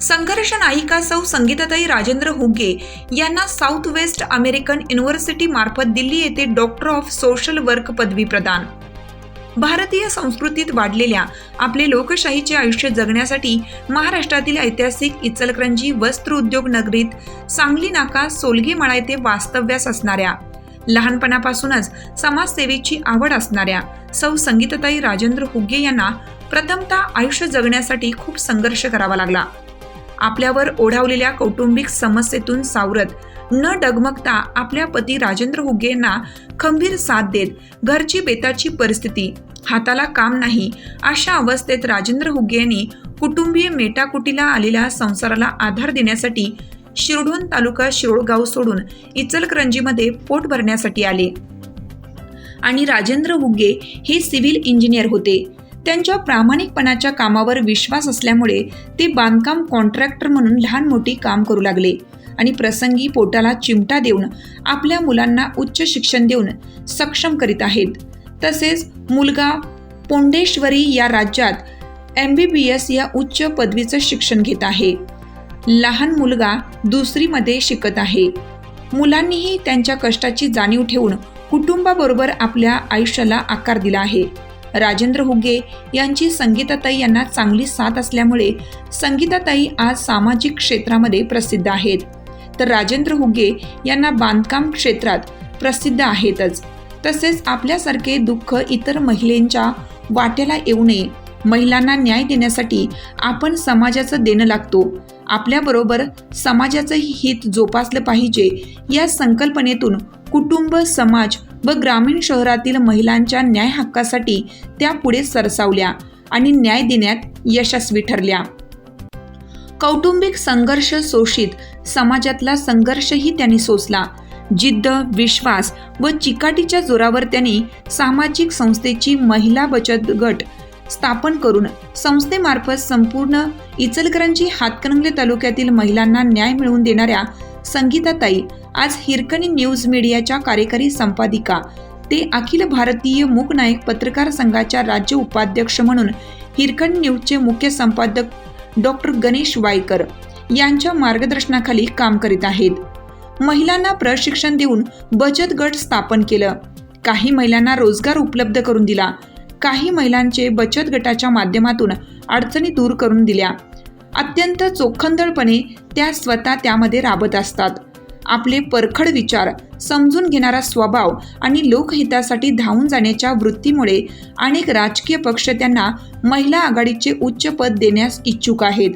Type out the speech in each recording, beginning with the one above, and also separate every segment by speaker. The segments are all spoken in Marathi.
Speaker 1: संघर्ष नायिका सौ संगीताताई राजेंद्र हुगे यांना साऊथ वेस्ट अमेरिकन युनिव्हर्सिटी मार्फत दिल्ली येथे डॉक्टर ऑफ सोशल वर्क पदवी प्रदान. भारतीय संस्कृतीत वाढलेल्या आपले लोकशाहीचे आयुष्य जगण्यासाठी महाराष्ट्रातील ऐतिहासिक इचलकरंजी वस्त्र उद्योग नगरीत सांगली नाका सोलगे माळा येथे वास्तव्यास असणाऱ्या. लहानपणापासूनच समाजसेवेची आवड असणाऱ्या सौ संगीतताई राजेंद्र हुगे यांना प्रथमतः आयुष्य जगण्यासाठी खूप संघर्ष करावा लागला. आपल्यावर ओढावलेल्या कौटुंबिक समस्येतून सावरत न डगमगता आपल्या पती राजेंद्र हुगे यांना खंबीर साथ देत घरची बेताची परिस्थिती हाताला काम नाही अशा अवस्थेत राजेंद्र हुगे यांनी कुटुंबीय मेटाकुटीला आलेल्या संसाराला आधार देण्यासाठी शिरढोण तालुका शिरोळगाव सोडून इचलकरंजीमध्ये पोट भरण्यासाठी आले. आणि राजेंद्र हुगे हे सिव्हिल इंजिनियर होते. त्यांच्या प्रामाणिकपणाच्या कामावर विश्वास असल्यामुळे ते बांधकाम कॉन्ट्रॅक्टर म्हणून लहान मोठी काम करू लागले. आणि प्रसंगी पोटाला चिमटा देऊन आपल्या मुलांना उच्च शिक्षण देऊन सक्षम करीत आहेत. तसेच मुलगा पोंडेश्वरी या राज्यात एम बी बी एस या उच्च पदवीचं शिक्षण घेत आहे. लहान मुलगा दुसरीमध्ये शिकत आहे. मुलांनीही त्यांच्या कष्टाची जाणीव ठेवून कुटुंबाबरोबर आपल्या आयुष्याला आकार दिला आहे. राजेंद्र हुगे यांची संगीताताई यांना चांगली साथ असल्यामुळे संगीताताई आज सामाजिक क्षेत्रामध्ये प्रसिद्ध आहेत. तर राजेंद्र हुगे यांना बांधकाम क्षेत्रात प्रसिद्ध आहेतच. तसेच आपल्यासारखे दुःख इतर महिलेंच्या वाट्याला येऊ नये. महिलांना न्याय देण्यासाठी आपण समाजाचं देणं लागतो. आपल्याबरोबर समाजाचंही हित जोपासलं पाहिजे या संकल्पनेतून कुटुंब समाज व ग्रामीण शहरातील महिलांच्या न्याय हक्कासाठी त्या पुढे सरसावल्या आणि न्याय देण्यात यशस्वी ठरल्या. कौटुंबिक संघर्ष शोषित समाजातला संघर्षही त्यांनी सोसला. जिद्द विश्वास व चिकाटीच्या जोरावर त्यांनी सामाजिक संस्थेची महिला बचत गट स्थापन करून संस्थेमार्फत संपूर्ण इचलकरंजी हातकणंगले तालुक्यातील महिलांना न्याय मिळवून देणाऱ्या संगीताताई आज हिरकणी न्यूज मीडियाच्या कार्यकारी संपादिका. ते अखिल भारतीय मूकनायक पत्रकार संघाच्या राज्य उपाध्यक्ष म्हणून हिरकणी न्यूजचे मुख्य संपादक डॉक्टर गणेश वायकर यांच्या मार्गदर्शनाखाली काम करीत आहेत. महिलांना प्रशिक्षण देऊन बचत गट स्थापन केलं. काही महिलांना रोजगार उपलब्ध करून दिला. काही महिलांचे बचत गटाच्या माध्यमातून अडचणी दूर करून दिल्या. अत्यंत चोखंदळपणे त्या स्वतः त्यामध्ये राबत असतात. आपले परखड विचार समजून घेणारा स्वभाव आणि लोकहितासाठी धावून जाण्याच्या वृत्तीमुळे अनेक राजकीय पक्ष त्यांना महिला आघाडीचे उच्च पद देण्यास इच्छुक आहेत.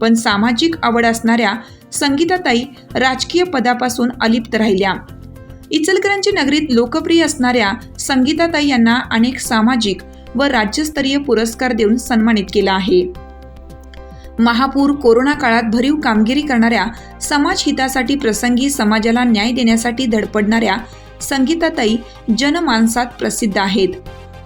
Speaker 1: पण सामाजिक आवड असणाऱ्या संगीताताई राजकीय पदापासून अलिप्त राहिल्या. इचलकरांची नगरीत लोकप्रिय असणाऱ्या संगीताताई यांना अनेक सामाजिक व राज्यस्तरीय पुरस्कार देऊन सन्मानित केला आहे. महापूर कोरोना काळात भरीव कामगिरी करणाऱ्या समाजहितासाठी प्रसंगी समाजाला न्याय देण्यासाठी धडपडणाऱ्या संगीताताई जनमानसात प्रसिद्ध आहेत.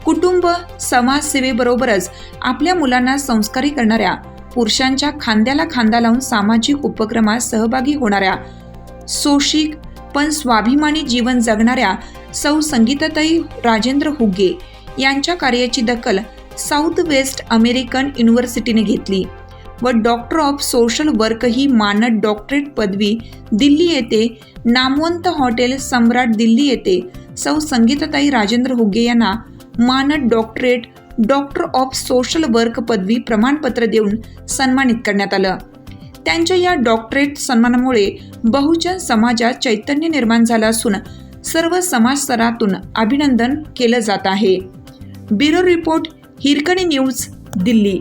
Speaker 1: कुटुंब समाजसेवेबरोबरच आपल्या मुलांना संस्कारी करणाऱ्या पुरुषांच्या खांद्याला खांदा लावून सामाजिक उपक्रमात सहभागी होणाऱ्या सोशिक पण स्वाभिमानी जीवन जगणाऱ्या सौ संगीताताई राजेंद्र हुगे यांच्या कार्याची दखल साऊथ वेस्ट अमेरिकन युनिव्हर्सिटीने घेतली. व डॉक्टर ऑफ सोशल वर्क ही मानद डॉक्टरेट पदवी दिल्ली येथे नामवंत हॉटेल सम्राट दिल्ली येथे सौ संगीताताई राजेंद्र हुगे यांना मानद doctorate doctor of social work पदवी प्रमाणपत्र देऊन सन्मानित करण्यात आलं. त्यांच्या या डॉक्टरेट सन्मानामुळे बहुजन समाजात चैतन्य निर्माण झालं असून सर्व समाजस्तरातून अभिनंदन केलं जात आहे. Bureau report Hirkani news Delhi.